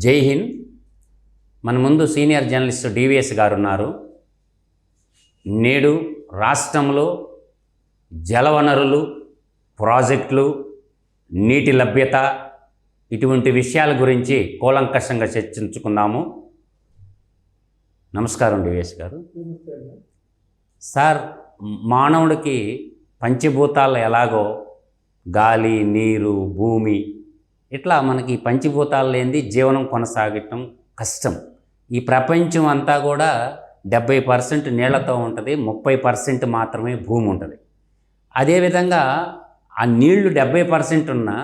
జై హింద్. మన ముందు సీనియర్ జర్నలిస్ట్ డివిఎస్ గారు ఉన్నారు నేడు రాష్ట్రంలో జలవనరులు ప్రాజెక్టులు నీటి లభ్యత ఇటువంటి విషయాల గురించి కూలంకషంగా చర్చించుకుందాము. నమస్కారం డివిఎస్ గారు. సార్ మానవుడికి పంచభూతాలు ఎలాగో గాలి నీరు భూమి ఇట్లా మనకి పంచభూతాలు లేనిది జీవనం కొనసాగటం కష్టం. ఈ ప్రపంచం అంతా కూడా డెబ్బై పర్సెంట్ నీళ్ళతో ఉంటుంది ముప్పై పర్సెంట్ మాత్రమే భూమి ఉంటుంది. అదేవిధంగా ఆ నీళ్ళు డెబ్బై పర్సెంట్ ఉన్నా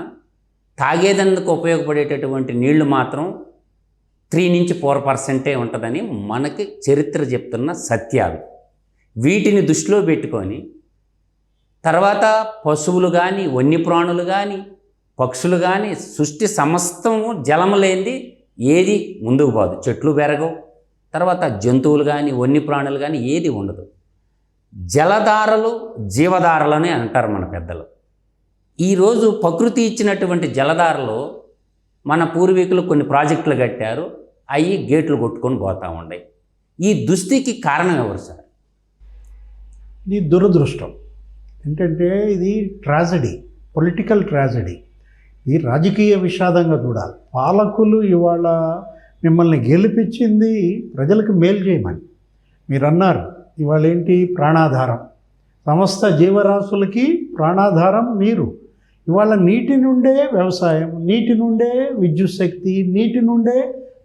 తాగేదందుకు ఉపయోగపడేటటువంటి నీళ్ళు మాత్రం త్రీ నుంచి ఫోర్ పర్సెంటే ఉంటుందని మనకి చరిత్ర చెప్తున్న సత్యాలు. వీటిని దృష్టిలో పెట్టుకొని తర్వాత పశువులు కానీ వన్యప్రాణులు కానీ పక్షులు కానీ సృష్టి సమస్తము జలము లేనిది ఏది ముందుకు పోదు. చెట్లు పెరగవు. తర్వాత జంతువులు కానీ వన్య ప్రాణులు కానీ ఏది ఉండదు. జలధారలు జీవధారలని అంటారు మన పెద్దలు. ఈరోజు ప్రకృతి ఇచ్చినటువంటి జలధారలు మన పూర్వీకులు కొన్ని ప్రాజెక్టులు కట్టారు. అవి గేట్లు కొట్టుకొని పోతూ ఉన్నాయి ఈ దుస్థితికి కారణం ఎవరు సార్? ఇది దురదృష్టం. ఏంటంటే ఇది ట్రాజడీ పొలిటికల్ ట్రాజడీ. ఇది రాజకీయ విషాదంగా చూడాలి. పాలకులు ఇవాళ మిమ్మల్ని గెలిపించింది ప్రజలకు మేలు చేయమని. మీరు అన్నారు ఇవాళ ఏంటి ప్రాణాధారం? సమస్త జీవరాశులకి ప్రాణాధారం నీరు ఇవాళ నీటి నుండే వ్యవసాయం నీటి నుండే విద్యుత్ శక్తి నీటి నుండే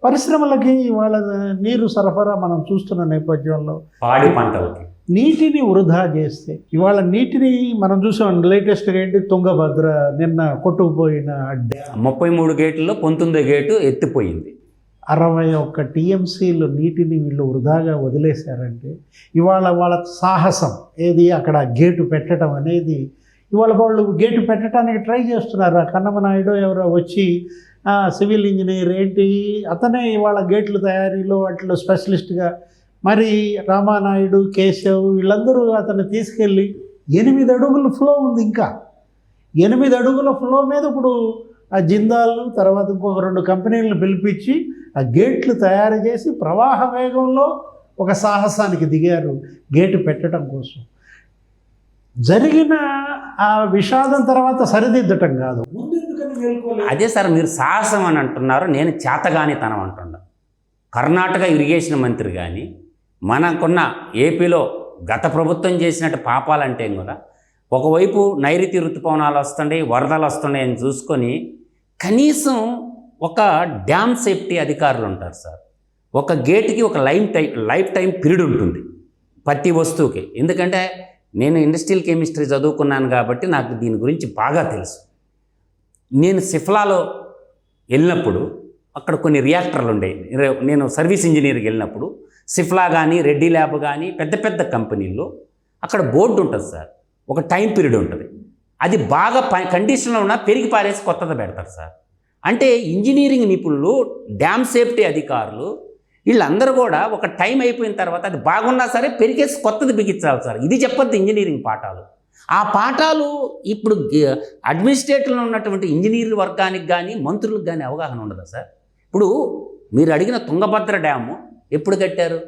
పరిశ్రమలకి ఇవాళ నీరు సరఫరా మనం చూస్తున్న నేపథ్యంలో పాడి పంటలకి. నీటిని వృధా చేస్తే ఇవాళ నీటిని మనం చూసాం లేటెస్ట్గా ఏంటి? తుంగభద్ర నిన్న కొట్టుకుపోయిన ముప్పై మూడు గేట్లలో పంతొమ్మిదో గేటు ఎత్తిపోయింది. అరవై ఒక్క టీఎంసీలు నీటిని వీళ్ళు వృధాగా వదిలేశారంటే ఇవాళ వాళ్ళ సాహసం ఏది? అక్కడ గేటు పెట్టడం అనేది. ఇవాళ వాళ్ళు గేటు పెట్టడానికి ట్రై చేస్తున్నారు? ఆ కన్నమ నాయుడు ఎవరో వచ్చి సివిల్ ఇంజనీర్ ఏంటి? అతనే ఇవాళ గేట్ల తయారీలో వాటిలో స్పెషలిస్ట్గా మరి రామానాయుడు కేశవ్ వీళ్ళందరూ అతను తీసుకెళ్ళి ఎనిమిది అడుగుల ఫ్లో ఉంది ఇంకా. ఎనిమిది అడుగుల ఫ్లో మీద ఇప్పుడు ఆ జిందాలు తర్వాత ఇంకొక రెండు కంపెనీలను పిలిపించి ఆ గేట్లు తయారు చేసి ప్రవాహ వేగంలో ఒక సాహసానికి దిగారు గేటు పెట్టడం కోసం. జరిగిన ఆ విషాదం తర్వాత సరిదిద్దటం కాదు. అదే సార్ మీరు సాహసం అని అంటున్నారు నేను చేతగానితనం అంటున్నాను కర్ణాటక ఇరిగేషన్ మంత్రి కానీ మనకున్న ఏపీలో గత ప్రభుత్వం చేసినట్టు పాపాలంటే కూడా ఒకవైపు నైరుతి ఋతుపవనాలు వస్తుండే వరదలు వస్తున్నాయి అని చూసుకొని కనీసం ఒక డ్యామ్ సేఫ్టీ అధికారులు ఉంటారు సార్. ఒక గేట్కి ఒక life time life time period ఉంటుంది ప్రతి వస్తువుకి. ఎందుకంటే నేను ఇండస్ట్రియల్ కెమిస్ట్రీ చదువుకున్నాను కాబట్టి నాకు దీని గురించి బాగా తెలుసు. నేను సిఫ్లాలో వెళ్ళినప్పుడు అక్కడ కొన్ని రియాక్టర్లు ఉండేవి నేను సర్వీస్ ఇంజనీర్కి వెళ్ళినప్పుడు సిఫ్లా కానీ రెడ్డి ల్యాబ్ కానీ పెద్ద పెద్ద కంపెనీల్లో అక్కడ బోర్డు ఉంటుంది సార్. ఒక టైం పీరియడ్ ఉంటుంది. అది బాగా ప కండిషన్లో ఉన్నా పెరిగి పారేసి కొత్తది పెడతారు సార్. అంటే ఇంజనీరింగ్ నిపుణులు డ్యామ్ సేఫ్టీ అధికారులు వీళ్ళందరూ కూడా ఒక టైం అయిపోయిన తర్వాత అది బాగున్నా సరే పెరిగేసి కొత్తది బిగించాలి సార్. ఇది చెప్పద్దు ఇంజనీరింగ్ పాఠాలు. ఆ పాఠాలు ఇప్పుడు అడ్మినిస్ట్రేటర్లో ఉన్నటువంటి ఇంజనీర్ల వర్గానికి కానీ మంత్రులకు కానీ అవగాహన ఉండదా సార్? ఇప్పుడు మీరు అడిగిన తుంగభద్ర డ్యాము ఎప్పుడు కట్టారు?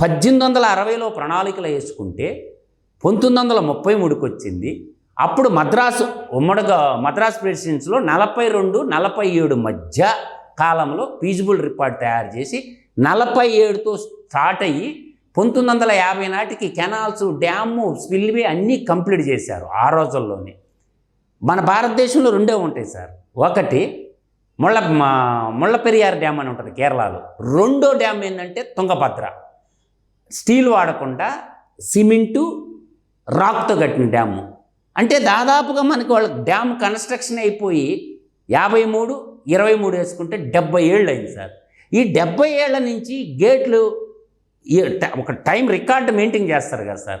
పద్దెనిమిది వందల అరవైలో ప్రణాళికలు వేసుకుంటే పంతొమ్మిది వందల ముప్పై మూడుకి వచ్చింది అప్పుడు మద్రాసు ఉమ్మడిగా మద్రాసు ప్రెసిడెన్సీలో నలభై రెండు నలభై ఏడు మధ్య కాలంలో ఫీజిబుల్ రిపోర్ట్ తయారు చేసి నలభై ఏడుతో స్టార్ట్ అయ్యి పంతొమ్మిది వందల యాభై నాటికి కెనాల్స్ డ్యాము స్పిల్వే అన్నీ కంప్లీట్ చేశారు ఆ రోజుల్లోనే. మన భారతదేశంలో రెండే ఉంటాయి సార్. ఒకటి ముళ్ళ మా- ముళ్ళపెరియార్ డ్యామ్ అని ఉంటుంది కేరళలో. రెండో డ్యామ్ ఏంటంటే తుంగభద్ర. స్టీల్ వాడకుండా సిమెంటు రాక్తో కట్టిన డ్యాము. అంటే దాదాపుగా మనకి వాళ్ళ డ్యామ్ కన్స్ట్రక్షన్ అయిపోయి యాభై మూడు ఇరవై మూడు వేసుకుంటే డెబ్బై ఏళ్ళు అయింది సార్. ఈ డెబ్బై ఏళ్ళ నుంచి గేట్లు ఒక టైం రికార్డు మెయింటైన్ చేస్తారు కదా సార్.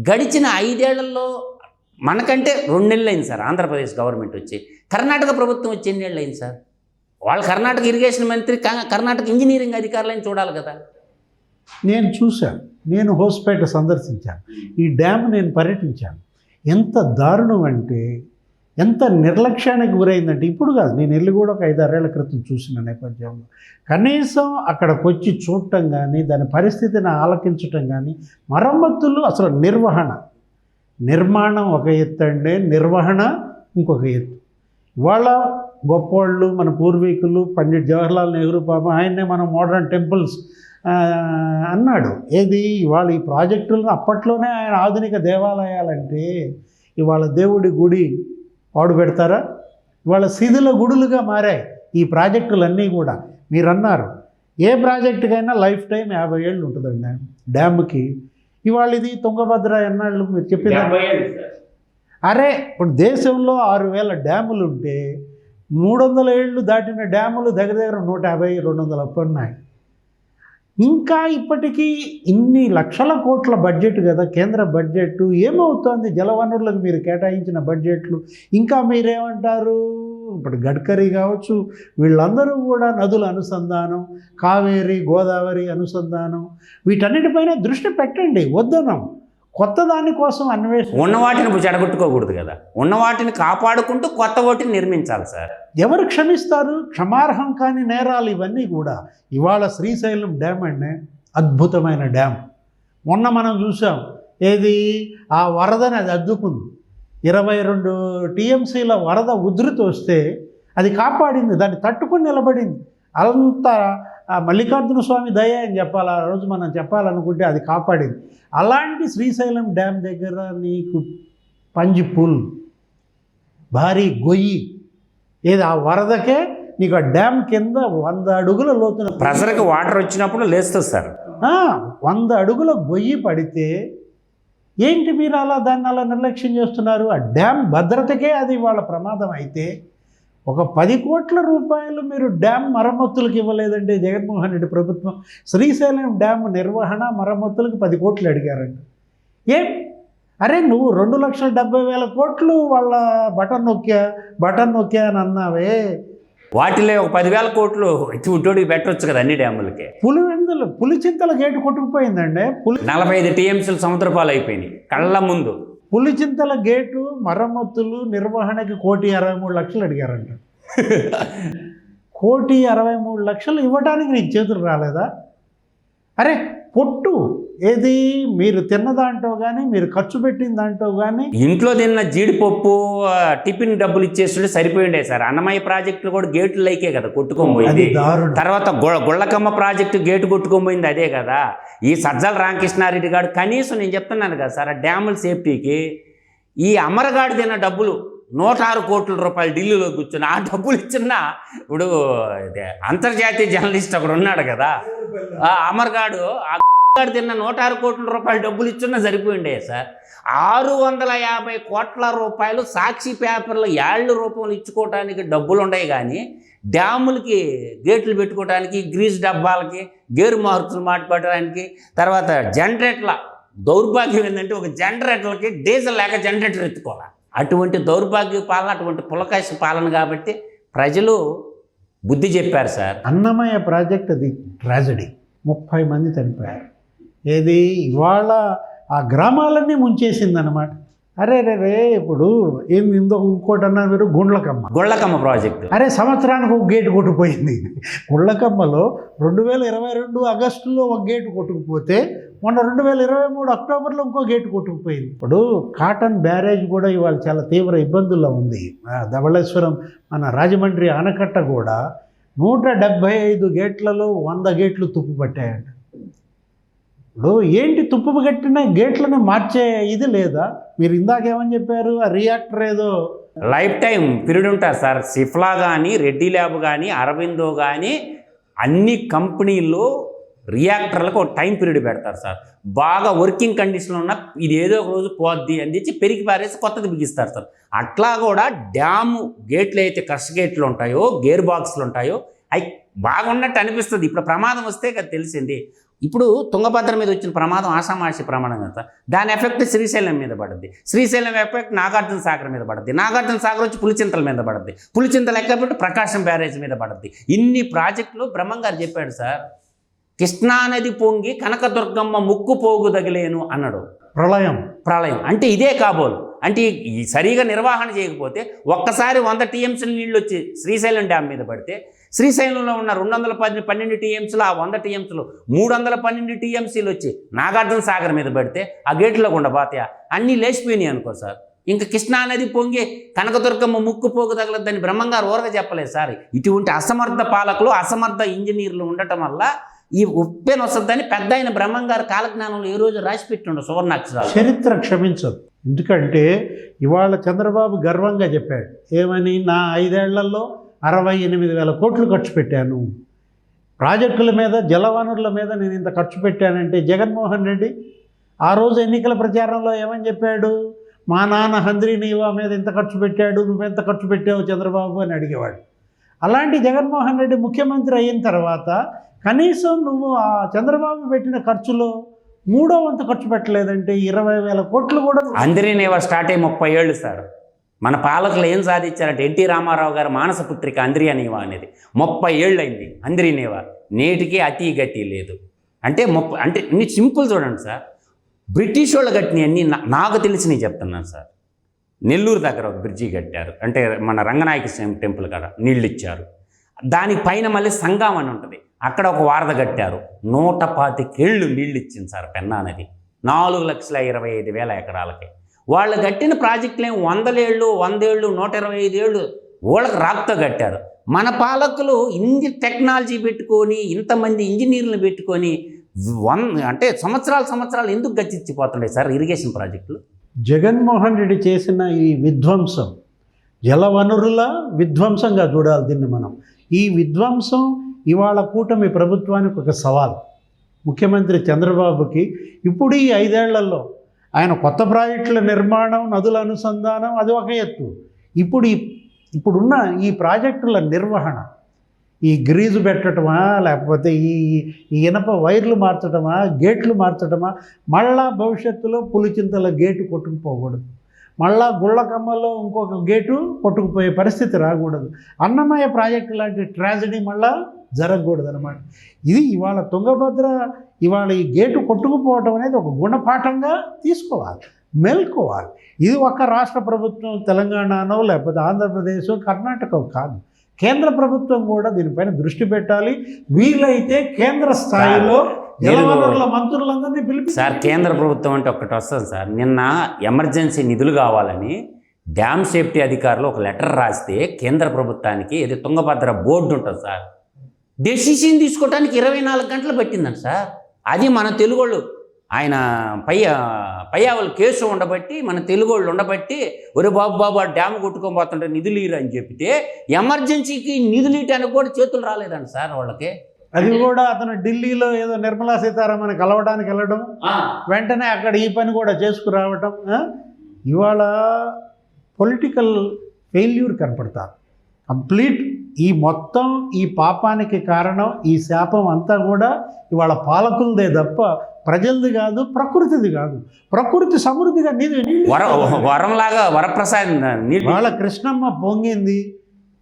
గడిచిన ఐదేళ్ళలో మనకంటే రెండు నెలలు అయింది సార్ ఆంధ్రప్రదేశ్ గవర్నమెంట్ వచ్చి. కర్ణాటక ప్రభుత్వం వచ్చి ఎన్ని ఏళ్ళు అయింది సార్? వాళ్ళు కర్ణాటక ఇరిగేషన్ మంత్రి కర్ణాటక ఇంజనీరింగ్ అధికారులని చూడాలి కదా. నేను చూశాను నేను హోస్పేట సందర్శించాను ఈ డ్యామ్ నేను పర్యటించాను. ఎంత దారుణం అంటే ఎంత నిర్లక్ష్యానికి గురైందంటే ఇప్పుడు కాదు నేను వెళ్ళి కూడా ఒక ఐదారేళ్ళ క్రితం చూసిన నేపథ్యంలో. కనీసం అక్కడికి వచ్చి చూడటం కానీ దాని పరిస్థితిని ఆలకించటం కానీ మరమ్మతులు అసలు నిర్వహణ. నిర్మాణం ఒక ఎత్తు అండి నిర్వహణ ఇంకొక ఎత్తు. ఇవాళ గొప్పవాళ్ళు మన పూర్వీకులు పండిట్ జవహర్లాల్ నెహ్రూ పాపం ఆయన్నే మనం మోడర్న్ టెంపుల్స్ అన్నాడు. ఏది? ఇవాళ ఈ ప్రాజెక్టులను అప్పట్లోనే ఆయన ఆధునిక దేవాలయాలంటే ఇవాళ దేవుడి గుడి పాడు పెడతారా? ఇవాళ శిథిల గుడులుగా మారాయి ఈ ప్రాజెక్టులన్నీ కూడా. మీరు అన్నారు ఏ ప్రాజెక్టుకైనా లైఫ్ టైం యాభై ఏళ్ళు ఉంటుందండి. డ్యామ్కి ఇవాళ ఇది తుంగభద్ర ఎన్నాళ్ళు మీరు చెప్పేది అరే ఇప్పుడు దేశంలో ఆరు వేల డ్యాములు ఉంటే మూడు వందల ఏళ్ళు దాటిన డ్యాములు దగ్గర దగ్గర నూట యాభై రెండు వందల ఉన్నాయి ఇంకా ఇప్పటికీ ఇన్ని లక్షల కోట్ల బడ్జెట్ కదా కేంద్ర బడ్జెట్ ఏమవుతోంది? జలవనరులకు మీరు కేటాయించిన బడ్జెట్లు. ఇంకా మీరేమంటారు? ఇప్పుడు గడ్కరీ కావచ్చు వీళ్ళందరూ కూడా నదుల అనుసంధానం కావేరి గోదావరి అనుసంధానం. వీటన్నిటిపైన దృష్టి పెట్టండి వద్దనం. కొత్త దానికోసం అన్వేషణ ఉన్న వాటిని చెడగొట్టుకోకూడదు కదా. ఉన్న వాటిని కాపాడుకుంటూ కొత్త వాటిని నిర్మించాలి సార్. ఎవరు క్షమిస్తారు? క్షమార్హం కాని నేరాలు ఇవన్నీ కూడా ఇవాళ శ్రీశైలం డ్యామ్ అండి. అద్భుతమైన డ్యామ్. మొన్న మనం చూసాం. ఏది? ఆ వరదని అది అద్దుకుంది. ఇరవై రెండు టీఎంసీల వరద ఉధృతి వస్తే అది కాపాడింది. దాన్ని తట్టుకుని నిలబడింది. అంత మల్లికార్జున స్వామి దయ అని చెప్పాలి. ఆ రోజు మనం చెప్పాలనుకుంటే అది కాపాడింది. అలాంటి శ్రీశైలం డ్యామ్ దగ్గర నీకు పంజి పుల్ భారీ గొయ్యి ఏది? ఆ వరదకే నీకు ఆ డ్యామ్ కింద వంద అడుగుల లోతున ప్రెషర్కి వాటర్ వచ్చినప్పుడు లేస్తుంది సార్. వంద అడుగుల గొయ్యి పడితే ఏంటి మీరు అలా దాన్ని అలా నిర్లక్ష్యం చేస్తున్నారు? ఆ డ్యామ్ భద్రతకే అది వాళ్ళ ప్రమాదం అయితే ఒక పది కోట్ల రూపాయలు మీరు డ్యామ్ మరమ్మతులకు ఇవ్వలేదంటే జగన్మోహన్ రెడ్డి ప్రభుత్వం. శ్రీశైలం డ్యామ్ నిర్వహణ మరమ్మతులకు పది కోట్లు అడిగారండి ఏం? అరే నువ్వు రెండు లక్షల డెబ్బై వేల కోట్లు వాళ్ళ బటన్ నొక్కా బటన్ నొక్కా అని అన్నావే. వాటిలో ఒక పదివేల కోట్లు చుట్టోడికి పెట్టొచ్చు కదా అన్ని డ్యాములకి. పులివెందులు పులిచింతల గేటు కొట్టుకుపోయిందండి. పులి నలభై ఐదు టీఎంసీలు సముద్రపాలు అయిపోయినాయి కళ్ళ ముందు. పులిచింతల గేటు మరమ్మతులు నిర్వహణకి కోటి అరవై మూడు లక్షలు అడిగారంట. కోటి అరవై మూడు లక్షలు ఇవ్వడానికి నీకు చేతులు రాలేదా? అరే పొట్టు. ఏది? మీరు తిన్న దాంట్లో కానీ మీరు ఖర్చు పెట్టిన దాంట్లో కానీ ఇంట్లో తిన్న జీడిపప్పు టిఫిన్ డబ్బులు ఇచ్చేస్తుంటే సరిపోయిండే సార్. అన్నమయ్య ప్రాజెక్టులు కూడా గేట్లు లైకే కదా కొట్టుకోబోయింది తర్వాత గుళ్ళకమ్మ ప్రాజెక్టు గేటు కొట్టుకోబోయింది అదే కదా. ఈ సజ్జల రామకృష్ణారెడ్డి గారు కనీసం నేను చెప్తున్నాను కదా సార్ ఆ డ్యాముల సేఫ్టీకి ఈ అమరగాడు తిన్న డబ్బులు నూట ఆరు కోట్ల రూపాయలు ఢిల్లీలో కూర్చుని ఆ డబ్బులు ఇచ్చిన ఇప్పుడు అంతర్జాతీయ జర్నలిస్ట్ ఒకడు ఉన్నాడు కదా. అమర్గాడు ఆ గాడు తిన్న నూట ఆరు కోట్ల రూపాయలు డబ్బులు ఇచ్చున్నా సరిపోయిండే సార్. ఆరు వందల యాభై కోట్ల రూపాయలు సాక్షి పేపర్లు యాళ్ళు రూపంలో ఇచ్చుకోవడానికి డబ్బులు ఉన్నాయి కానీ డ్యాములకి గేట్లు పెట్టుకోవడానికి గ్రీజ్ డబ్బాలకి గేరు మార్పులు మాట్లాడడానికి తర్వాత జనరేటర్ల దౌర్భాగ్యం ఏంటంటే ఒక జనరేటర్లకి డీజిల్ లేక జనరేటర్ ఎత్తుకోవాలి. అటువంటి దౌర్భాగ్య పాలన అటువంటి పులకాశ పాలన కాబట్టి ప్రజలు బుద్ధి చెప్పారు సార్. అన్నమయ్య ప్రాజెక్ట్ అది ట్రాజడీ. ముప్పై మంది చనిపోయారు. ఏది ఇవాళ ఆ గ్రామాలన్నీ ముంచేసిందన్నమాట. అరే రే రే ఇప్పుడు ఏం ఇంకొక ఇంకోటి అన్నారు మీరు గుండ్లకమ్మ. గొళ్ళకమ్మ ప్రాజెక్టు. అరే సంవత్సరానికి ఒక గేటు కొట్టుకుపోయింది. గుళ్ళకమ్మలో రెండు వేల ఇరవై రెండు ఆగస్టులో ఒక గేటు కొట్టుకుపోతే మొన్న రెండు వేల ఇరవై మూడు అక్టోబర్లో ఇంకో గేటు కొట్టుకుపోయింది. ఇప్పుడు కాటన్ బ్యారేజ్ కూడా ఇవాళ చాలా తీవ్ర ఇబ్బందుల్లో ఉంది. ధవళేశ్వరం మన రాజమండ్రి ఆనకట్ట కూడా నూట డెబ్భై ఐదు గేట్లలో వంద గేట్లు తుప్పు పట్టాయంట. ఇప్పుడు ఏంటి తుప్పు కట్టిన గేట్లను మార్చే ఇది లేదా? మీరు ఇందాకేమని చెప్పారు? ఆ రియాక్టర్ ఏదో లైఫ్ టైం పీరియడ్ ఉంటారు సార్. సిఫ్లా కానీ రెడ్డి ల్యాబ్ కానీ అరవిందో కానీ అన్ని కంపెనీల్లో రియాక్టర్లకు ఒక టైం పీరియడ్ పెడతారు సార్. బాగా వర్కింగ్ కండిషన్లో ఉన్న ఇది ఏదో ఒక రోజు పోద్ది అని తెచ్చి పెరిగి పారేసి కొత్తది బిగిస్తారు సార్. అట్లా కూడా డ్యాము గేట్లు అయితే కష్ట గేట్లు ఉంటాయో గేర్ బాక్స్లు ఉంటాయో అవి బాగున్నట్టు అనిపిస్తుంది. ఇప్పుడు ప్రమాదం వస్తే కదా తెలిసింది. ఇప్పుడు తుంగభద్ర మీద వచ్చిన ప్రమాదం ఆషామాషి ప్రమాదం కదా సార్. దాని ఎఫెక్ట్ శ్రీశైలం మీద పడుద్ది. శ్రీశైలం ఎఫెక్ట్ నాగార్జున సాగర్ మీద పడుద్ది. నాగార్జున సాగర్ వచ్చి పులిచింతల మీద పడుద్ది. పులిచింతల ఎక్కబెట్టి ప్రకాశం బ్యారేజ్ మీద పడుద్ది. ఇన్ని ప్రాజెక్టులు బ్రహ్మంగారు చెప్పాడు సార్. కృష్ణానది పొంగి కనకదుర్గమ్మ ముక్కు పోగు తగిలేను అన్నాడు. ప్రళయం. ప్రళయం. అంటే ఇదే కాబోలు. అంటే ఈ సరిగా నిర్వహణ చేయకపోతే ఒక్కసారి వంద టీఎంసీల నీళ్ళు వచ్చి శ్రీశైలం డ్యామ్ మీద పడితే శ్రీశైలంలో ఉన్న రెండు వందల పది పన్నెండు టీఎంసీలు ఆ వంద టీఎంసీలు మూడు వందల పన్నెండు టీఎంసీలు వచ్చి నాగార్జున సాగర్ మీద పడితే ఆ గేట్లో గుండా పోతాయా అన్నీ లేచిపోయినాయి అనుకో సార్. ఇంకా కృష్ణా నది పొంగి కనకదుర్గమ్మ ముక్కు పోగు తగలద్దని బ్రహ్మంగారు ఊరగా చెప్పలేదు సార్. ఇటువంటి అసమర్థ పాలకులు అసమర్థ ఇంజనీర్లు ఉండటం వల్ల ఈ ఉప్పెన వస్తుందని పెద్ద ఆయన బ్రహ్మంగారు కాలజ్ఞానంలో ఈ రోజు రాసి పెట్టిండు సువర్ణాక్షరాలు. చరిత్ర క్షమించదు. ఎందుకంటే ఇవాళ చంద్రబాబు గర్వంగా చెప్పాడు ఏమని నా ఐదేళ్ళలో అరవై ఎనిమిది వేల కోట్లు ఖర్చు పెట్టాను. ప్రాజెక్టుల మీద జలవనరుల మీద నేను ఇంత ఖర్చు పెట్టానంటే జగన్మోహన్ రెడ్డి ఆ రోజు ఎన్నికల ప్రచారంలో ఏమని చెప్పాడు? మా నాన్న హంద్రి నీవా మీద ఇంత ఖర్చు పెట్టాడు నువ్వెంత ఖర్చు పెట్టావు చంద్రబాబు? అని అడిగేవాడు. అలాంటి జగన్మోహన్ రెడ్డి ముఖ్యమంత్రి అయిన తర్వాత కనీసం నువ్వు ఆ చంద్రబాబు పెట్టిన ఖర్చులో మూడో వంతు ఖర్చు పెట్టలేదంటే ఇరవై వేల కోట్లు కూడా అందిరినేవా స్టార్ట్ అయ్యి ముప్పై ఏళ్ళు సార్. మన పాలకులు ఏం సాధించారంటే ఎన్టీ రామారావు గారు మానస పుత్రిక అంద్రియనేవా అనేది. ముప్పై ఏళ్ళు అయింది అందిరినేవా నేటికి అతి గతి లేదు. అంటే ముప్పై అంటే ఇన్ని సింపుల్ చూడండి సార్. బ్రిటిష్ వాళ్ళు కట్టినవన్నీ నా- నాకు తెలిసి చెప్తున్నాను సార్. నెల్లూరు దగ్గర ఒక బ్రిడ్జి కట్టారు. అంటే మన రంగనాయక స్వామి టెంపుల్ కాడ నీళ్ళు ఇచ్చారు. దానికి పైన మళ్ళీ సంగం అని ఉంటుంది. అక్కడ ఒక వారద కట్టారు. నూట పాతికేళ్ళు నీళ్ళు ఇచ్చింది సార్ పెన్నా నది. నాలుగు లక్షల ఇరవై ఐదు వేల ఎకరాలకి. వాళ్ళు కట్టిన ప్రాజెక్టులు ఏం వందలేళ్ళు వందేళ్ళు నూట ఇరవై ఐదు ఏళ్ళు వాళ్ళకి రాక్తో కట్టారు. మన పాలకులు ఇన్ని టెక్నాలజీ పెట్టుకొని ఇంతమంది ఇంజనీర్లు పెట్టుకొని వన్ అంటే సంవత్సరాలు సంవత్సరాలు ఎందుకు గచ్చిచ్చిపోతున్నాయి సార్ ఇరిగేషన్ ప్రాజెక్టులు? జగన్మోహన్ రెడ్డి చేసిన ఈ విధ్వంసం జలవనరుల విధ్వంసంగా చూడాలి దీన్ని మనం. ఈ విధ్వంసం ఇవాళ కూటమి ప్రభుత్వానికి ఒక సవాల్. ముఖ్యమంత్రి చంద్రబాబుకి ఇప్పుడు ఈ ఐదేళ్ళలో ఆయన కొత్త ప్రాజెక్టుల నిర్మాణం నదుల అనుసంధానం అది ఒక ఎత్తు. ఇప్పుడు ఈ ఇప్పుడున్న ఈ ప్రాజెక్టుల నిర్వహణ ఈ గ్రీజు పెట్టడమా లేకపోతే ఈ ఈ ఇనప వైర్లు మార్చడమా గేట్లు మార్చడమా మళ్ళా భవిష్యత్తులో పులిచింతల గేటు కొట్టుకుపోకూడదు. మళ్ళా గుళ్ళకమ్మలో ఇంకొక గేటు కొట్టుకుపోయే పరిస్థితి రాకూడదు. అన్నమయ్య ప్రాజెక్టు లాంటి ట్రాజడీ మళ్ళా జరగకూడదు అనమాట ఇది ఇవాళ తుంగభద్ర ఇవాళ ఈ గేటు కొట్టుకుపోవటం అనేది ఒక గుణపాఠంగా తీసుకోవాలి మేల్కోవాలి. ఇది ఒక రాష్ట్ర ప్రభుత్వం తెలంగాణనో లేకపోతే ఆంధ్రప్రదేశ్ కర్ణాటక కాదు. కేంద్ర ప్రభుత్వం కూడా దీనిపైన దృష్టి పెట్టాలి. వీలైతే కేంద్ర స్థాయిలో మంత్రులందరినీ పిలిపి సార్ కేంద్ర ప్రభుత్వం అంటే ఒకటి వస్తుంది సార్. నిన్న ఎమర్జెన్సీ నిధులు కావాలని డ్యామ్ సేఫ్టీ అధికారులు ఒక లెటర్ రాస్తే కేంద్ర ప్రభుత్వానికి ఇది తుంగభద్ర బోర్డు ఉంటుంది సార్. డెసిషన్ తీసుకోవడానికి ఇరవై నాలుగు గంటలు పట్టిందండి సార్. అది మన తెలుగోళ్ళు ఆయన పయ్య పయ్యావులు కేసు ఉండబట్టి మన తెలుగోళ్ళు ఉండబట్టి ఒరే బాబు బాబు ఆ డ్యామ్ కొట్టుకొని పోతుంటే నిధులు ఇరు అని చెప్తే ఎమర్జెన్సీకి నిధులు ఇయటానికి కూడా చేతులు రాలేదండి సార్ వాళ్ళకి. అది కూడా అతను ఢిల్లీలో ఏదో నిర్మలా సీతారామన్ కలవడానికి వెళ్ళడం వెంటనే అక్కడ ఈ పని కూడా చేసుకురావటం? ఇవాళ పొలిటికల్ ఫెయిల్యూర్ కనపడతారు. కంప్లీట్ ఈ మొత్తం ఈ పాపానికి కారణం ఈ శాపం అంతా కూడా ఇవాళ పాలకులదే తప్ప ప్రజలది కాదు ప్రకృతిది కాదు. ప్రకృతి సమృద్ధిగా నీది వర వరంలాగా వరప్రసాద్ ఇవాళ కృష్ణమ్మ పొంగింది.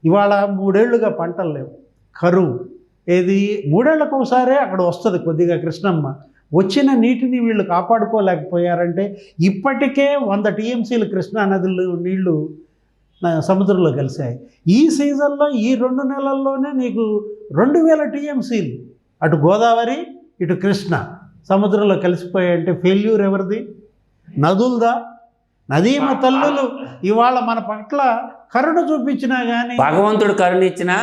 ఇవాళ మూడేళ్ళుగా పంటలు లేవు. కరువు. ఏది? మూడేళ్ళకు ఒకసారే అక్కడ వస్తుంది కొద్దిగా కృష్ణమ్మ. వచ్చిన నీటిని వీళ్ళు కాపాడుకోలేకపోయారంటే ఇప్పటికే వంద టీఎంసీలు కృష్ణా నదులు నీళ్ళు సముద్రంలో కలిశాయి. ఈ సీజన్లో ఈ రెండు నెలల్లోనే నీకు రెండు వేల టీఎంసీలు. అటు గోదావరి ఇటు కృష్ణ. సముద్రంలో కలిసిపోయాయంటే ఫెయిల్యూర్ ఎవరిది? నదులదా? నదీమ తల్లులు ఇవాళ మన పట్ల కరుణ చూపించినా కానీ భగవంతుడు కరుణించినా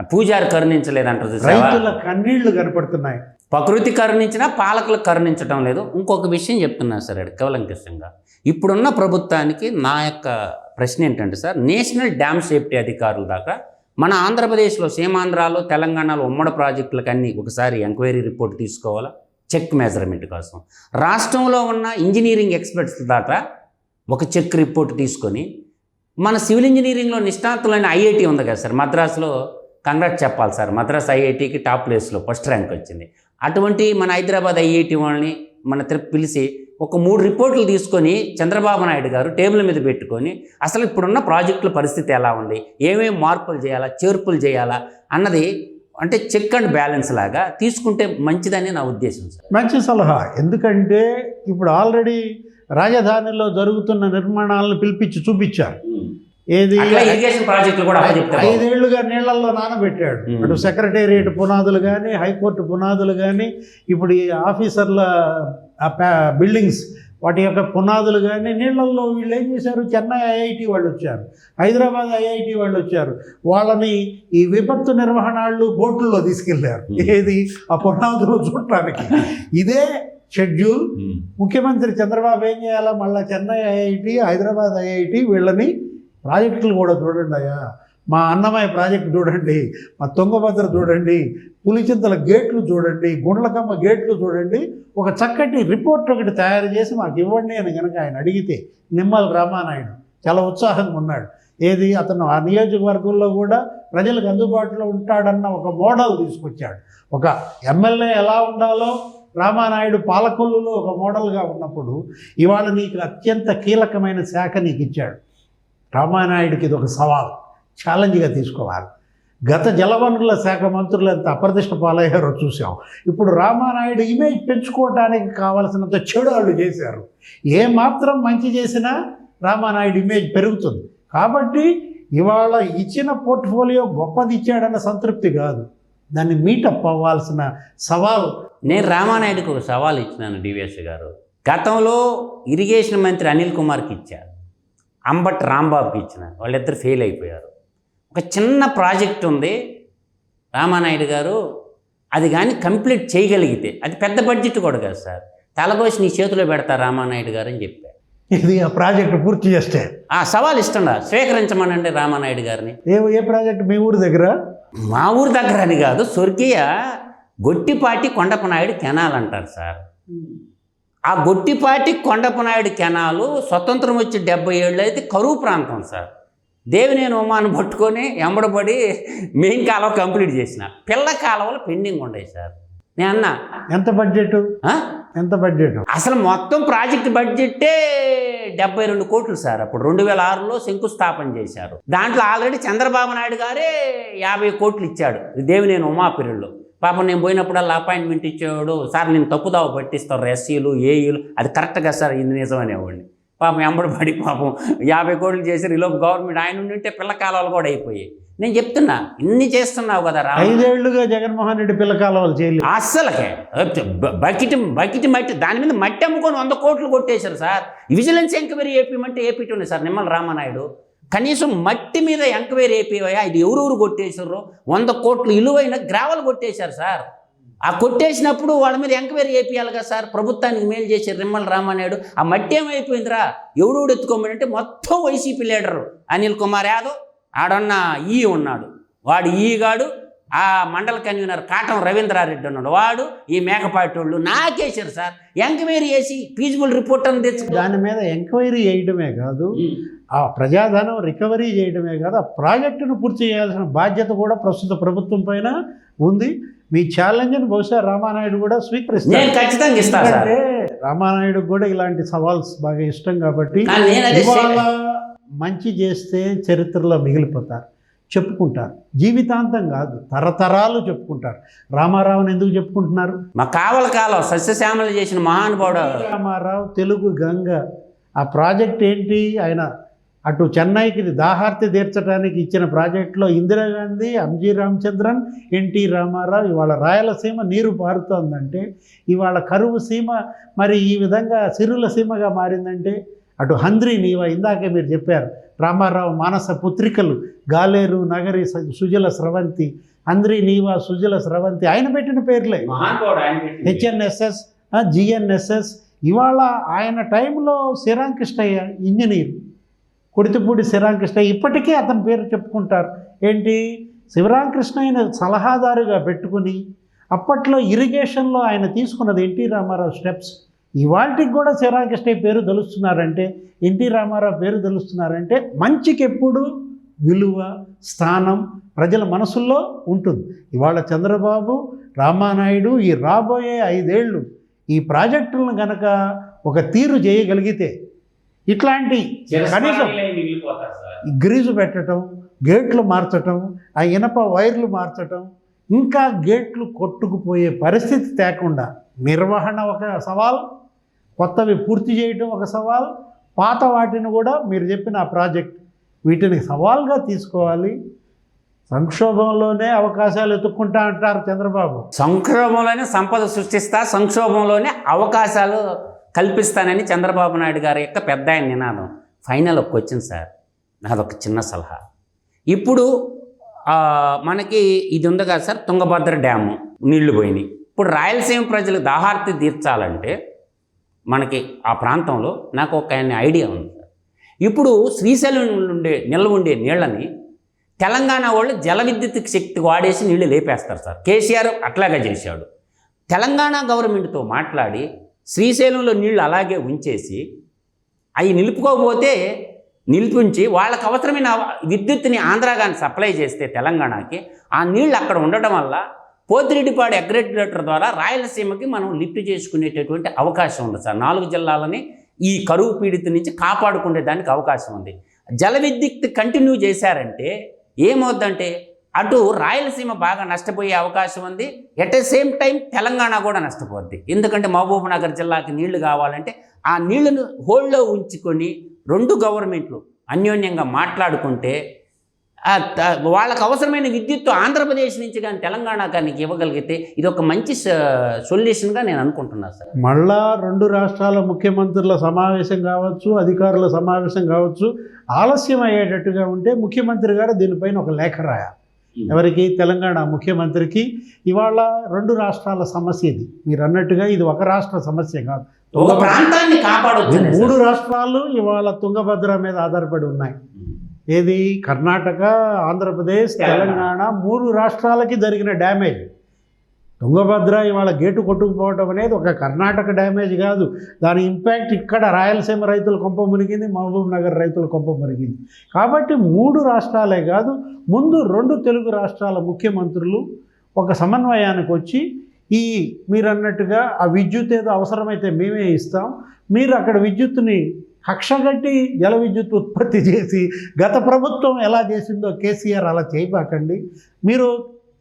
పూజారి కరుణించలేదంటారు? రైతుల కన్నీళ్ళు కనపడుతున్నాయి. ప్రకృతి కరుణించినా పాలకులు కరుణించడం లేదు. ఇంకొక విషయం చెప్తున్నా సార్ కవలంకృష్ణంగా ఇప్పుడున్న ప్రభుత్వానికి నా యొక్క ప్రశ్న ఏంటంటే సార్ నేషనల్ డ్యామ్ సేఫ్టీ అధికారుల దాకా మన ఆంధ్రప్రదేశ్లో సీమాంధ్రాలో తెలంగాణలో ఉమ్మడి ప్రాజెక్టులకు అన్ని ఒకసారి ఎంక్వైరీ రిపోర్ట్ తీసుకోవాలా? చెక్ మెజర్మెంట్ కోసం. రాష్ట్రంలో ఉన్న ఇంజనీరింగ్ ఎక్స్పర్ట్స్ దాకా ఒక చెక్ రిపోర్ట్ తీసుకొని మన సివిల్ ఇంజనీరింగ్లో నిష్ణాతులైన ఐఐటి ఉంది కదా సార్ మద్రాసులో కంగ్రాట్ చెప్పాలి సార్. మద్రాస్ ఐఐటికి టాప్ ప్లేస్లో ఫస్ట్ ర్యాంక్ వచ్చింది. అటువంటి మన హైదరాబాద్ ఐఐటి వాళ్ళని మన తిరుపతి పిలిచి ఒక మూడు రిపోర్ట్లు తీసుకొని చంద్రబాబు నాయుడు గారు టేబుల్ మీద పెట్టుకొని అసలు ఇప్పుడున్న ప్రాజెక్టుల పరిస్థితి ఎలా ఉంది? ఏమేమి మార్పులు చేయాలా? చేర్పులు చేయాలా? అన్నది అంటే చెక్ అండ్ బ్యాలెన్స్ లాగా తీసుకుంటే మంచిదని నా ఉద్దేశం సార్. మంచి సలహా. ఎందుకంటే ఇప్పుడు ఆల్రెడీ రాజధానిలో జరుగుతున్న నిర్మాణాలను పిలిపించి చూపించారు. ఏది? ఇరిగేషన్ ప్రాజెక్టులు కూడా ఐదేళ్ళుగా నీళ్ళలో నానబెట్టాడు. అటు సెక్రటేరియట్ పునాదులు కానీ హైకోర్టు పునాదులు కానీ ఇప్పుడు ఈ ఆఫీసర్ల ఆ బిల్డింగ్స్ వాటి యొక్క పునాదులు కానీ నీళ్ళల్లో వీళ్ళు ఏం చేశారు? చెన్నై ఐఐటి వాళ్ళు వచ్చారు హైదరాబాద్ ఐఐటి వాళ్ళు వచ్చారు. వాళ్ళని ఈ విపత్తు నిర్వహణాళ్ళు బోట్లలో తీసుకెళ్ళారు. ఏది? ఆ పునాదులు చూడటానికి. ఇదే షెడ్యూల్. ముఖ్యమంత్రి చంద్రబాబు ఏం చేయాలా? మళ్ళీ చెన్నై ఐఐటి హైదరాబాద్ ఐఐటి వీళ్ళని ప్రాజెక్టులు కూడా చూడండి అయ్యా. మా అన్నమయ్య ప్రాజెక్ట్ చూడండి మా తుంగభద్ర చూడండి పులిచింతల గేట్లు చూడండి గుండ్లకమ్మ గేట్లు చూడండి ఒక చక్కటి రిపోర్ట్ ఒకటి తయారు చేసి మాకు ఇవ్వండి అని కనుక ఆయన అడిగితే నిమ్మల రామానాయుడు చాలా ఉత్సాహంగా ఉన్నాడు. ఏది? అతను ఆ నియోజకవర్గంలో కూడా ప్రజలకు అందుబాటులో ఉంటాడన్న ఒక మోడల్ తీసుకొచ్చాడు. ఒక ఎమ్మెల్యే ఎలా ఉండాలో రామానాయుడు పాలకొల్లులో ఒక మోడల్గా ఉన్నప్పుడు ఇవాళ నీకు అత్యంత కీలకమైన శాఖ నీకు ఇచ్చాడు. రామానాయుడికి ఇది ఒక సవాల్. ఛాలెంజ్గా తీసుకోవాలి. గత జలవనరుల శాఖ మంత్రులు ఎంత అప్రదిష్ట పాలయ్యారో చూసాం. ఇప్పుడు రామానాయుడు ఇమేజ్ పెంచుకోవడానికి కావలసినంత చెడు వాళ్ళు చేశారు. ఏ మాత్రం మంచి చేసినా రామానాయుడు ఇమేజ్ పెరుగుతుంది. కాబట్టి ఇవాళ ఇచ్చిన పోర్ట్ఫోలియో గొప్పది ఇచ్చాడన్న సంతృప్తి కాదు. దాన్ని మీటప్ అవ్వాల్సిన సవాల్ నేను రామానాయుడుకు ఒక సవాల్ ఇచ్చినాను డివిఎస్ గారు. గతంలో ఇరిగేషన్ మంత్రి అనిల్ కుమార్కి ఇచ్చారు. అంబట్ రాంబాబుకి ఇచ్చిన వాళ్ళిద్దరు ఫెయిల్ అయిపోయారు. ఒక చిన్న ప్రాజెక్ట్ ఉంది. రామానాయుడు గారు అది కానీ కంప్లీట్ చేయగలిగితే అది పెద్ద బడ్జెట్ కూడా కాదు సార్. తలకోసి నీ చేతిలో పెడతా రామానాయుడు గారు అని చెప్పారు ఇది ఆ ప్రాజెక్టు పూర్తి చేస్తే? ఆ సవాల్ ఇష్టండా స్వీకరించమనండి రామానాయుడు గారిని. ఏ ఏ ప్రాజెక్ట్ మీ ఊరి దగ్గర? మా ఊరు దగ్గర అని కాదు స్వర్గీయ గొట్టిపాటి కొండపనాయుడు కెనాల్ అంటారు సార్. ఆ గొట్టిపాటి కొండపనాయుడు కెనాలు స్వతంత్రం వచ్చి డెబ్బై ఏళ్ళు అయితే కరువు ప్రాంతం సార్. దేవినేని ఉమాను పట్టుకొని ఎంబడబడి మెయిన్ కాలువ కంప్లీట్ చేసిన. పిల్ల కాలువలు పెండింగ్ ఉన్నాయి సార్. నేను అన్నా ఎంత బడ్జెట్? "ఆ? ఎంత బడ్జెట్? అసలు మొత్తం ప్రాజెక్ట్ బడ్జెట్టే డెబ్బై రెండు కోట్లు సార్. అప్పుడు రెండు వేల ఆరులో శంకుస్థాపన చేశారు. దాంట్లో ఆల్రెడీ చంద్రబాబు నాయుడు గారే యాభై కోట్లు ఇచ్చాడు. దేవినేని ఉమా పీరియడ్లో. పాపం నేను పోయినప్పుడల్లా అపాయింట్మెంట్ ఇచ్చేవాడు సార్ నేను తప్పుదావ పట్టిస్తారు ఎస్సీలు ఏఈలు అది కరెక్ట్గా సార్ ఇది నిజం అనేవాడిని పాపం ఎంబడి పడి పాపం యాభై కోట్లు చేశారు ఈలోపు గవర్నమెంట్ ఆయన ఉంటే పిల్ల కాలాలు కూడా అయిపోయాయి. నేను చెప్తున్నా ఇన్ని చేస్తున్నావు కదా రా ఐదేళ్ళుగా జగన్మోహన్ రెడ్డి పిల్ల కాలువలు చేయలేదు. అస్సలకే. బకెట్ బకెట్ మట్టి దాని మీద మట్టి అమ్ముకొని వంద కోట్లు కొట్టేశారు సార్. విజిలెన్స్ ఎంక్వైరీ ఏపీమంటే ఏపీటోనే సార్ నిమ్మల రామానాయుడు. కనీసం మట్టి మీద ఎంక్వైరీ ఏపీవయ్యా ఇది ఎవరెవరు కొట్టేశారు వంద కోట్లు ఇలువైన గ్రావెల్ కొట్టేశారు సార్. ఆ కొట్టేసినప్పుడు వాళ్ళ మీద ఎంక్వైరీ కదా సార్? ప్రభుత్వానికి మేలు చేశారు నిమ్మల రామానాయుడు. ఆ మట్టి ఏమైపోయిందిరా? ఎవడెవడు ఎత్తుకోమనంటే మొత్తం వైసీపీ లీడరు అనిల్ కుమార్ యాదవ్. ఆడన్న ఈ ఉన్నాడు. వాడు ఈగాడు ఆ మండల కన్వీనర్ కాటం రవీంద్రారెడ్డి ఉన్నాడు. వాడు ఈ మేకపాటి వాళ్ళు నాకేశారు సార్. ఎంక్వైరీ చేసి ఫీజిబుల్ రిపోర్ట్ అని తెచ్చు దాని మీద ఎంక్వైరీ చేయడమే కాదు ఆ ప్రజాధనం రికవరీ చేయడమే కాదు ఆ ప్రాజెక్టును పూర్తి చేయాల్సిన బాధ్యత కూడా ప్రస్తుత ప్రభుత్వం పైన ఉంది. మీ ఛాలెంజ్ని బహుశా రామానాయుడు కూడా నేను స్వీకరిస్తారు ఖచ్చితంగా ఇస్తాను ఎందుకంటే రామానాయుడు కూడా ఇలాంటి సవాల్స్ బాగా ఇష్టం కాబట్టి ఇవాళ మంచి చేస్తే చరిత్రలో మిగిలిపోతారు. చెప్పుకుంటారు. జీవితాంతం కాదు తరతరాలు చెప్పుకుంటారు. రామారావుని ఎందుకు చెప్పుకుంటున్నారు? మా కావల కాలం సస్యశ్యామలు చేసిన మహానుభావుడు. రామారావు తెలుగు గంగ. ఆ ప్రాజెక్ట్ ఏంటి? ఆయన అటు చెన్నైకి దాహార్తి తీర్చడానికి ఇచ్చిన ప్రాజెక్టులో ఇందిరాగాంధీ ఎంజి రామచంద్రన్ ఎన్టీ రామారావు ఇవాళ రాయలసీమ నీరు పారుతోందంటే ఇవాళ కరువు సీమ మరి ఈ విధంగా సిరుల సీమగా మారిందంటే అటు హంద్రి నీవ ఇందాకే మీరు చెప్పారు రామారావు మానస పుత్రికలు గాలేరు నగరి సుజల స్రవంతి హంద్రి నీవ సుజల స్రవంతి ఆయన పెట్టిన పేర్లే. హెచ్ఎన్ఎస్ఎస్ జిఎన్ఎస్ఎస్ ఇవాళ ఆయన టైంలో శ్రీరామకృష్ణయ్య ఇంజనీర్. కొడితిపూడి శ్రీరామకృష్ణ ఇప్పటికీ అతని పేరు చెప్పుకుంటారు. ఏంటి? శివరామకృష్ణయ్యను సలహాదారుగా పెట్టుకుని అప్పట్లో ఇరిగేషన్లో ఆయన తీసుకున్నది ఎన్టీ రామారావు స్టెప్స్. ఇవాళకి కూడా శివరామకృష్ణ పేరు తెలుస్తున్నారంటే ఎన్టీ రామారావు పేరు తెలుస్తున్నారంటే మంచికి ఎప్పుడు విలువ స్థానం ప్రజల మనసుల్లో ఉంటుంది. ఇవాళ చంద్రబాబు రామానాయుడు ఈ రాబోయే ఐదేళ్ళు ఈ ప్రాజెక్టులను గనక ఒక తీరు చేయగలిగితే ఇట్లాంటి కనీసం గ్రీజు పెట్టడం గేట్లు మార్చటం ఆ ఇనప వైర్లు మార్చటం ఇంకా గేట్లు కొట్టుకుపోయే పరిస్థితి తేకుండా నిర్వహణ ఒక సవాల్ కొత్తవి పూర్తి చేయటం ఒక సవాల్ పాత వాటిని కూడా మీరు చెప్పిన ఆ ప్రాజెక్ట్ వీటిని సవాల్గా తీసుకోవాలి. సంక్షోభంలోనే అవకాశాలు ఎత్తుక్కుంటా అంటారు చంద్రబాబు. సంక్షోభంలోనే సంపద సృష్టిస్తా సంక్షోభంలోనే అవకాశాలు కల్పిస్తానని చంద్రబాబు నాయుడు గారి యొక్క పెద్ద ఆయన నినాదం. ఫైనల్ ఒక వచ్చింది సార్ నాదొక చిన్న సలహా. ఇప్పుడు మనకి ఇది ఉంది కదా సార్ తుంగభద్ర డ్యాము. నీళ్ళు పోయినాయి. ఇప్పుడు రాయలసీమ ప్రజలు దాహార్తి తీర్చాలంటే మనకి ఆ ప్రాంతంలో నాకు ఒక ఐడియా ఉంది సార్ ఇప్పుడు శ్రీశైలం ఉండే నిల్వ ఉండే నీళ్ళని తెలంగాణ వాళ్ళు జల విద్యుత్ శక్తి వాడేసి నీళ్ళు లేపేస్తారు సార్ కేసీఆర్ అట్లాగే చేశాడు. తెలంగాణ గవర్నమెంట్తో మాట్లాడి శ్రీశైలంలో నీళ్ళు అలాగే ఉంచేసి అవి నిలుపుకోకపోతే నిలిపించి వాళ్ళకు అవసరమైన విద్యుత్ని ఆంధ్రాగాని సప్లై చేస్తే తెలంగాణకి ఆ నీళ్ళు అక్కడ ఉండడం వల్ల పోతిరెడ్డిపాడు అగ్రిగేటర్ ద్వారా రాయలసీమకి మనం లిఫ్ట్ చేసుకునేటటువంటి అవకాశం ఉంది సార్. నాలుగు జిల్లాలని ఈ కరువు పీడిత నుంచి కాపాడుకునే దానికి అవకాశం ఉంది. జల విద్యుత్ కంటిన్యూ చేశారంటే ఏమవుద్దంటే అటు రాయలసీమ బాగా నష్టపోయే అవకాశం ఉంది. At the same time Telangana కూడా నష్టపోద్ది. ఎందుకంటే మహబూబ్ నగర్ జిల్లాకి నీళ్ళు కావాలంటే ఆ నీళ్ళను హోల్డ్లో ఉంచుకొని రెండు గవర్నమెంట్లు అన్యోన్యంగా మాట్లాడుకుంటే వాళ్ళకు అవసరమైన విద్యుత్తు ఆంధ్రప్రదేశ్ నుంచి కానీ తెలంగాణ కానీ ఇవ్వగలిగితే ఇది ఒక మంచి సొల్యూషన్గా నేను అనుకుంటున్నాను సార్. మళ్ళా రెండు రాష్ట్రాల ముఖ్యమంత్రుల సమావేశం కావచ్చు అధికారుల సమావేశం కావచ్చు ఆలస్యం అయ్యేటట్టుగా ఉంటే ముఖ్యమంత్రి గారు దీనిపైన ఒక లేఖ రాయాలి. ఎవరికి? తెలంగాణ ముఖ్యమంత్రికి. ఇవాళ రెండు రాష్ట్రాల సమస్య ఇది. మీరు అన్నట్టుగా ఇది ఒక రాష్ట్ర సమస్య కాదు. ఒక ప్రాంతాన్ని కాపాడొచ్చు ఈ మూడు రాష్ట్రాలు ఇవాళ తుంగభద్ర మీద ఆధారపడి ఉన్నాయి. ఏది? కర్ణాటక ఆంధ్రప్రదేశ్ తెలంగాణ మూడు రాష్ట్రాలకి జరిగిన డ్యామేజ్. తుంగభద్ర ఇవాళ గేటు కొట్టుకుపోవటం అనేది ఒక కర్ణాటక డ్యామేజ్ కాదు. దాని ఇంపాక్ట్ ఇక్కడ రాయలసీమ రైతుల కొంప మునిగింది మహబూబ్ నగర్ రైతుల కొంప మునిగింది. కాబట్టి మూడు రాష్ట్రాలే కాదు ముందు రెండు తెలుగు రాష్ట్రాల ముఖ్యమంత్రులు ఒక సమన్వయానికి వచ్చి ఈ మీరు అన్నట్టుగా ఆ విద్యుత్ ఏదో అవసరమైతే మేమే ఇస్తాం. మీరు అక్కడ విద్యుత్ని కక్షగట్టి జల విద్యుత్ ఉత్పత్తి చేసి గత ప్రభుత్వం ఎలా చేసిందో కేసీఆర్ అలా చేయబాకండి మీరు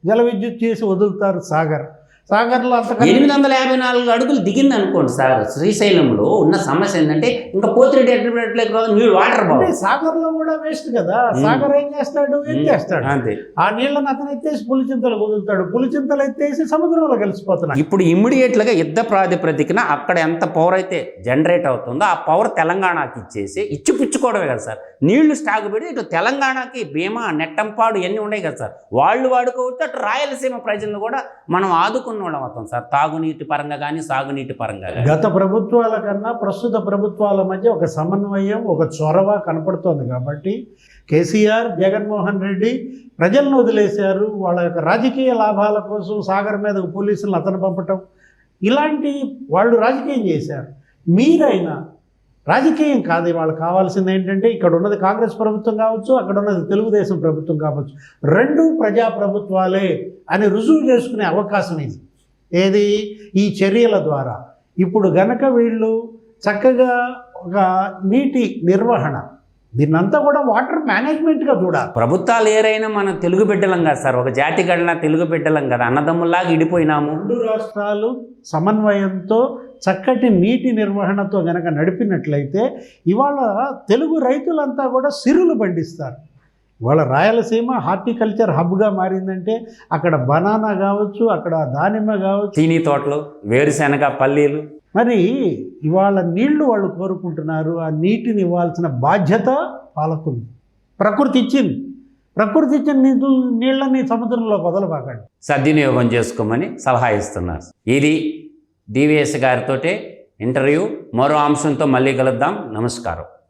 జల విద్యుత్ చేసి వదులుతారు సాగర్. సాగర్లో అంతకంటే ఎనిమిది వందల యాభై నాలుగు అడుగులు దిగింది అనుకోండి సార్ శ్రీశైలంలో ఉన్న సమస్య ఏంటంటే ఇంకా పోతిరెడ్డి రాదు నీళ్ళు వాటర్ అంటే బాగు సాగర్లో కూడా వేస్ట్ కదా. సాగర్ ఏం చేస్తాడు? ఏం చేస్తాడు అంతే. ఆ నీళ్ళని అతను ఎత్తేసి పులిచింతలు వదులుతాడు పులిచింతలు ఎత్తేసి సముద్రంలో కలిసిపోతున్నాయి ఇప్పుడు ఇమ్మీడియట్లుగా యుద్ధ ప్రాతిపదికన అక్కడ ఎంత పవర్ అయితే జనరేట్ అవుతుందో ఆ పవర్ తెలంగాణకి ఇచ్చేసి ఇచ్చి పుచ్చుకోవడమే కదా సార్. నీళ్ళు స్టాక్ పెట్టి ఇటు తెలంగాణకి భీమా నెట్టంపాడు ఇవన్నీ ఉన్నాయి కదా సార్. వాళ్ళు వాడుకోవచ్చు అటు రాయలసీమ ప్రజలను కూడా మనం ఆదుకున్న వాళ్ళం అవుతాం సార్. తాగునీటి పరంగా కానీ సాగునీటి పరంగా కానీ గత ప్రభుత్వాల కన్నా ప్రస్తుత ప్రభుత్వాల మధ్య ఒక సమన్వయం ఒక చొరవ కనపడుతోంది కాబట్టి కేసీఆర్ జగన్మోహన్ రెడ్డి ప్రజలను వదిలేశారు. వాళ్ళ యొక్క రాజకీయ లాభాల కోసం సాగర్ మీద పోలీసులను అతను పంపటం. ఇలాంటి వాళ్ళు రాజకీయం చేశారు. మీరైనా రాజకీయం కాదు వాళ్ళకి కావాల్సింది ఏంటంటే ఇక్కడ ఉన్నది కాంగ్రెస్ ప్రభుత్వం కావచ్చు అక్కడ ఉన్నది తెలుగుదేశం ప్రభుత్వం కావచ్చు. రెండు ప్రజా ప్రభుత్వాలే అని రుజువు చేసుకునే అవకాశం ఇది. ఏది? ఈ చర్యల ద్వారా. ఇప్పుడు గనక వీళ్ళు చక్కగా ఒక నీటి నిర్వహణ దీన్నంతా కూడా వాటర్ మేనేజ్మెంట్గా చూడాలి. ప్రభుత్వాలు ఏరైనా మనం తెలుగు బిడ్డలం కదా సార్. ఒక జాతి గడన తెలుగు బిడ్డలం కదా. అన్నదమ్ముల్లాగా ఇడిపోయినాము. రెండు రాష్ట్రాలు సమన్వయంతో చక్కటి నీటి నిర్వహణతో గనక నడిపినట్లయితే ఇవాళ తెలుగు రైతులంతా కూడా సిరులు పండిస్తారు. ఇవాళ రాయలసీమ హార్టికల్చర్ హబ్గా మారిందంటే అక్కడ బనానా కావచ్చు అక్కడ దానిమ్మ కావచ్చు. చీనీ తోటలు వేరుశెనగ పల్లీలు. మరి ఇవాళ నీళ్ళు వాళ్ళు కోరుకుంటున్నారు ఆ నీటిని ఇవ్వాల్సిన బాధ్యత వాళ్ళకుంది ప్రకృతి ఇచ్చింది. ప్రకృతి ఇచ్చిన నీళ్ళు నీళ్ళని సముద్రంలో వదలబాకండి. సద్వినియోగం చేసుకోమని సలహా ఇస్తున్నారు. ఇది డివిఎస్ గారితో ఇంటర్వ్యూ. మరో అంశంతో మళ్ళీ కలుద్దాం. నమస్కారం.